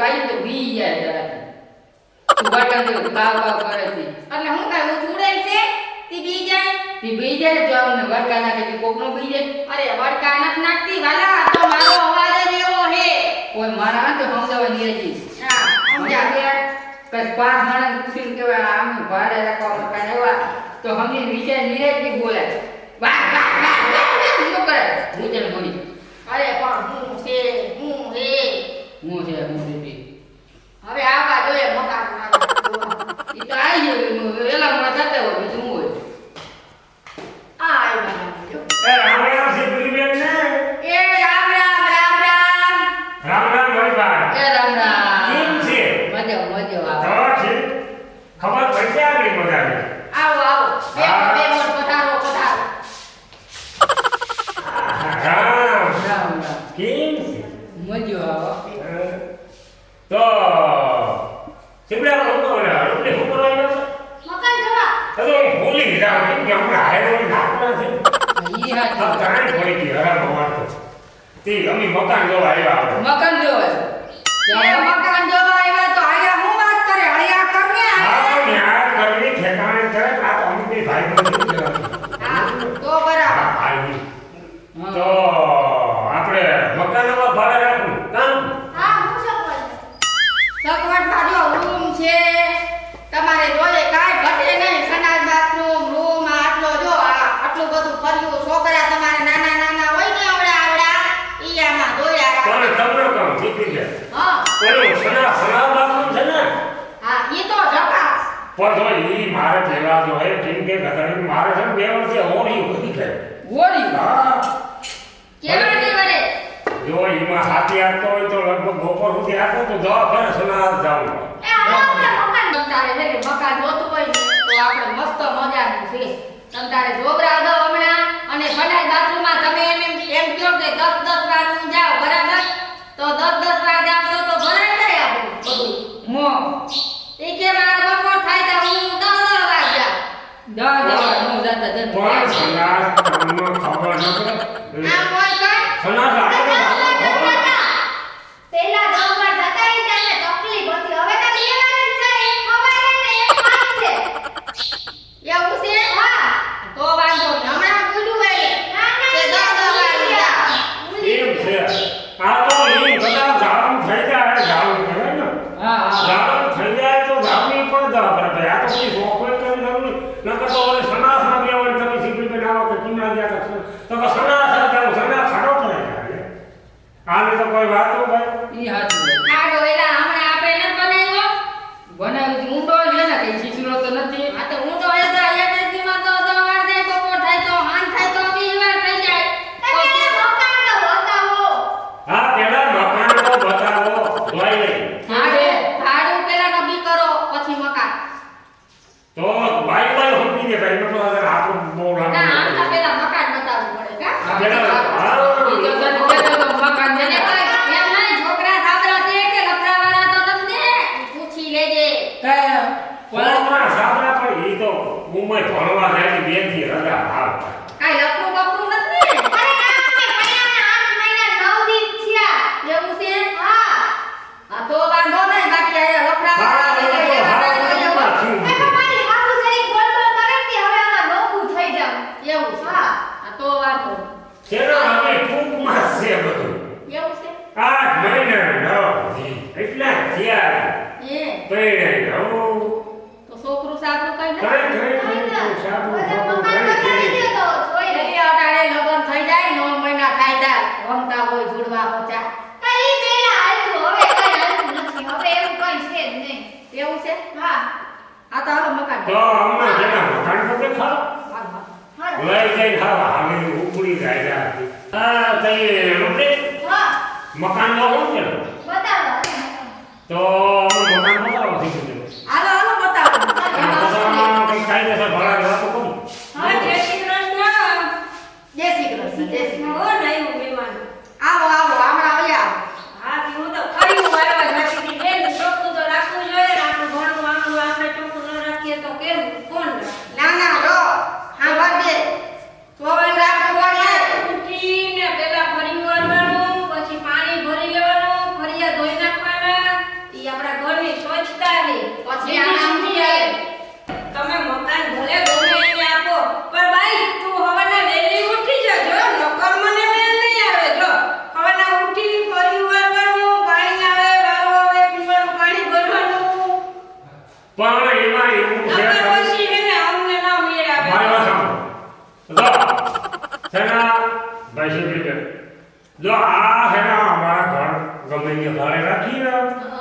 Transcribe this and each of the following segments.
પાડી તો બી જાય તરત બટન દે કાવ કાવ કરે છે. એટલે હું કાય ઉછુડે છે? તી બી જાય? તી બી જાય તો અમને વડકા નાખે તી કોક નો બી જાય. અરે વડકા નાખ નાખતી વાલા તો મારો અવાજ જ એવો હે કોઈ મારા તો સમજાવવા નીરજી હા સમજા કસ પાંચ માણસ ઉછીન કેવા આમ ભાડે રાખવા મકા એવા તો હમને વિચાર નીરજની બોલે વાહ વાહ વાહ વાહ શું કરે? હું તેને બોલી. અરે પણ હું છે હું હે. હું છે હું તો સિમડા ઉપર એટલે ઉપર આવી જશે મકાન જવા. અરે ભૂલી ગયા કે હમણાં હાયરો નાખના છે. ઈ હા તો કાંઈ પડી ગઈ હરામ અમાર તો તે અમે મકાન જોવા આવ્યા મકાન મકાન જોવા પણ તો મારે પહેલા જો હે કેમ કે ગધડી મારે છે બે વર્ષે ઓરી વધી ગઈ ઓરી હા. કેવા ની વડે? જો એમાં હાથી હાથતો હોય તો લગભગ બપોર સુધી હાથો તો દવા કરે સલાહ જાવ. એ આપણે મકાન બતારે હે મકાન જોતું હોય તો આપણે મસ્ત મજાનું છે. તમ તારે જોબરા દો હમણાં અને સડાઈ બાથરૂમમાં તમે એમ એમ કોઈ વાત ભાઈ? ઈ હાચું. આ ડોયલા હમણાં આપણે ન બનાવ્યો બનાવજો કઈ ખાવા અમે ઉપડી જાય જા. હા તઈ રૂપડે હા. મકાન નો હું કે બતાવો તો મકાન બતાવો થઈ ગયું પણ એમાં એવું છે પછી હે ને અમને જો આ હે અમારા ઘર ગમે તે ઘરે રાખી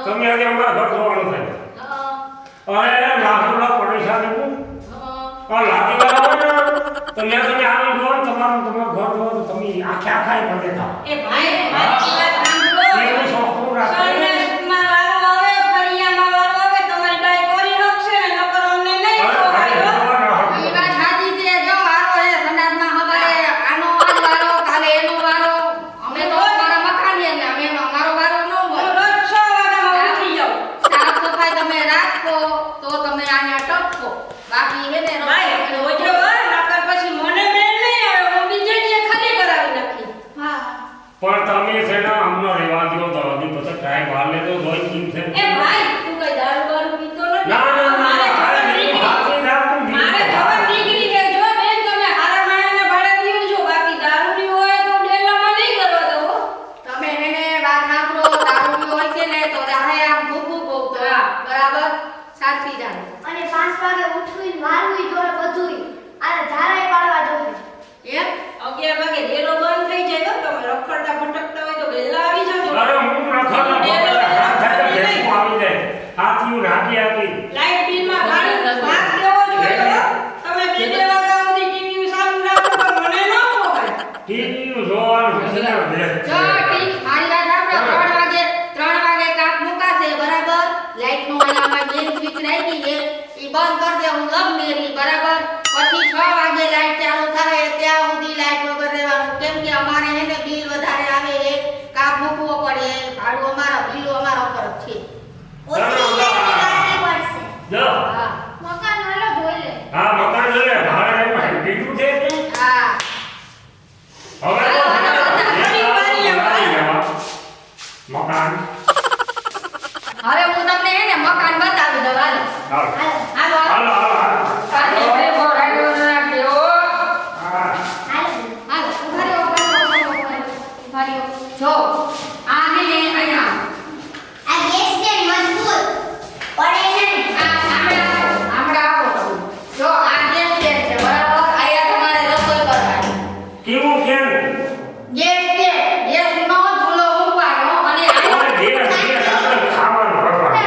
તમે આજે અમારા ઘર જોવાનું થાય. અરે લાકડા પડેસા ને આ લાકડી તમે તમે આમ જોવો તમારું ઘર જોવો તમે આખે આખા પડે એ ભાઈ. પણ તમે છે ને અમને રહેવા દો પછી કાઈ બહાર લે તો જોઈ કેમ છે. એ ભાઈ તું કઈ દારૂ બારૂ પીતો નથી? ના ના મારે ખબર નીકળી મારે ખબર નીકળી કે જો બેન તમે હારા માણાને ભાડે દીયો છો બાકી દારૂ ની હોય તો ડેલામાં નહીં કરવા દો તમે એને વાત સાંભળો દારૂ ની હોય છે ને તો રાહે આમ ભૂખું ભૂખ તો બરાબર? સાચી જાણે અને 5 વાગે ઉઠવી મારવી જોડે બધુંય. આને ધારાય પાડવા જોઈએ એમ? 11 વાગે ડેલો રખડતા ભટકતા હોય તો વેલા આવી જાજો અરે હું રખડતા ભટકતા ભેગું આવી જાય. હાથી હું રાખી આપી લાઈટ બિલમાં ભાડે ભાગ દેવો જોઈએ તમે બે દેવા ગાવથી ટીવી ચાલુ રાખો પણ મને ન પોગાય ટીવી જોવાનું છે. ને વિદ્યાર્થીઓ જો આને લે અહીંયા. આ ગેસ ને મજબૂત પડે નહીં. આ આમળા આવો આવો જો આ ગેસ છે બરાબર? અહીંયા તમારે રસોઈ કરવાની. કેવું કેમ? ગેસ છે ગેસ નો ચૂલો ઉપાડો અને આ ગેસ ગેસ આપણે ખાવાનું ભરવાનું.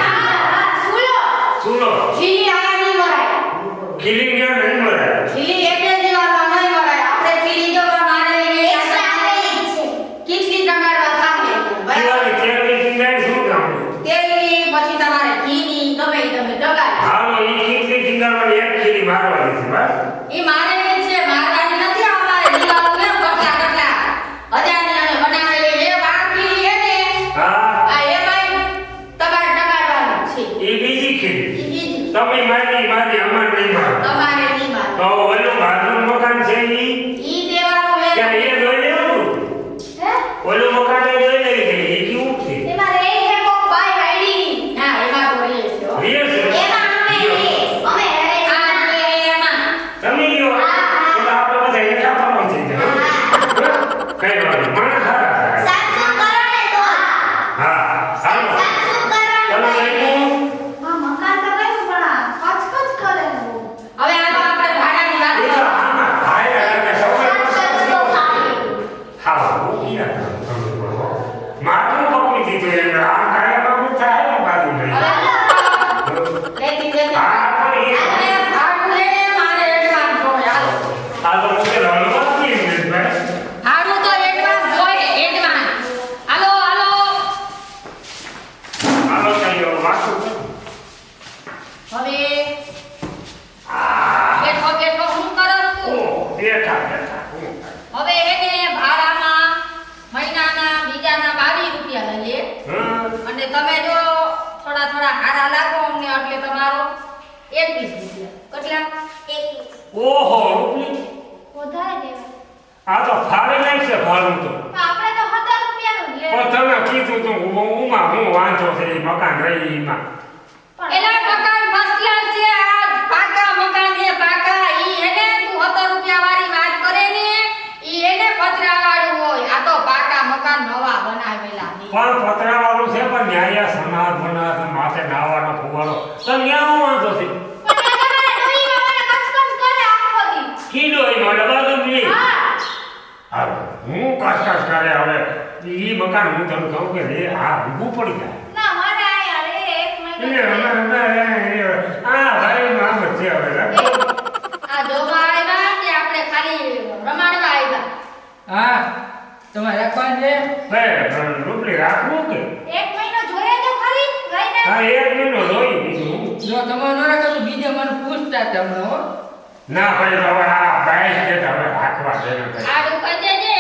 ચૂલો. ચૂલો. ખીલી આયા નહીં મરાય. ખીલી કેમ નહીં મરાય? ખીલી એટલે દેવાનો Toma imagen y ભાડું તો આપણે તો સત્તર રૂપિયાનું જ લેવું. પણ તમે કીધું તું હું- હું વાંધો છે મકાન રહી એમાં પણ એલા મકાન ફર્સ્ટ ક્લાસ છે આ પાકા મકાન છે પાકા ઈ એને તું 17 રૂપિયા વાળી વાત કરે ને ઈ એને પતરા વાળું હોય આ તો પાકા મકાન નવા બનાવેલા છે પણ પતરાવાળું છે પણ ન્યાય સમાજ બનાવે છે માથે નાવાનો ફુવારો તો ન્યા હું વાંધો છે પણ એ તમારે ડોહીમાં મને કચકચ કરે આખો દી. કીધો એ મને બધું બી હા. હા, હું કસ કરે હવે ઈ મકાન હું તને કહું કે રે આ ઊભું પડી જાય. ના, મારે આયા રે એક મહિનો એટલે અમે અમે એ- આ ભાઈ છે હવે આ જોવા આવ્યા કે આપણે ખાલી રમાડવા આવ્યા? હા તમારે રાખવાનું છે? ભાઈ રૂપલી રાખવું કે? એક મહિનો જોઈએ તો ખરી હા એક મહિનો જોઈ બીજું. જો તમે ન રાખો તો બીજે મને પૂછતા તમને હો. ના ભાઈ હવે આ છે હવે રાખવા દે ને ભાઈ આડું કહી દેજે એડવાન્સ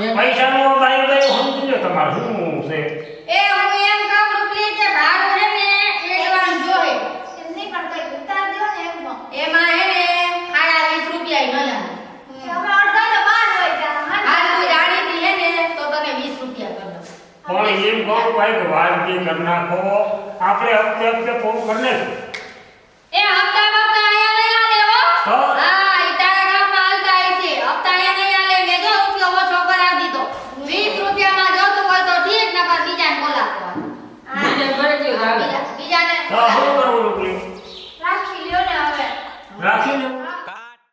એક પૈસાનું ભાઈ સમજી લો તમારે શું છે? એ હું એમ કહું રૂપિયા કે ભાગ છે ને એડવાન્સ જોહે એમ નહીં પણ કઈ ઉતાર દો ને એમનો. એમાં હે ને સાડા વીસ રૂપિયા ય ન લાગે હવે અડધા તો બાર હોય જા હા, તું જાણી દી હે ને તો તને વીસ રૂપિયા કર પણ એમ કહું ભાઈ કે વાર કે કર નાખો. આપણે હપ્તે હપ્તે પૂરું કરી નાખ્યું હા હું કરવું રોટલી રાખી લ્યો ને હવે. રાખી લ્યો?